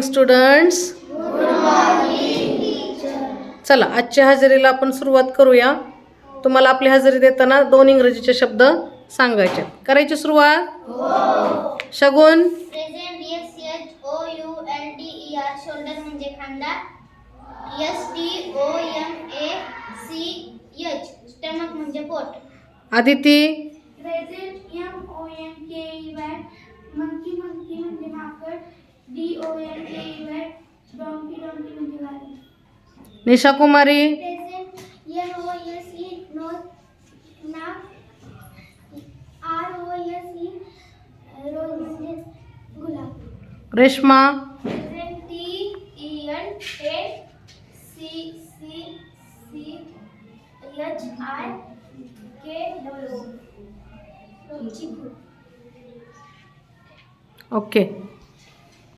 Students चला आजच्या हजेरीला आपण सुरुवात करूया. तुम्हाला आपली हजेरी देताना दोन इंग्रजीचे शब्द सांगायचे. करायची सुरुवात? शगुन. आदिती. मंकी मंकी म्हणजे माकड. डी ओ एन के ई वाय डॉंकी डॉंकी म्हणजे गाडी Nisha Kumari. Present N O S E nose नाक R O S E rose म्हणजे गुलाब। Reshma. Present T E N A C C C H I K W chikoo okay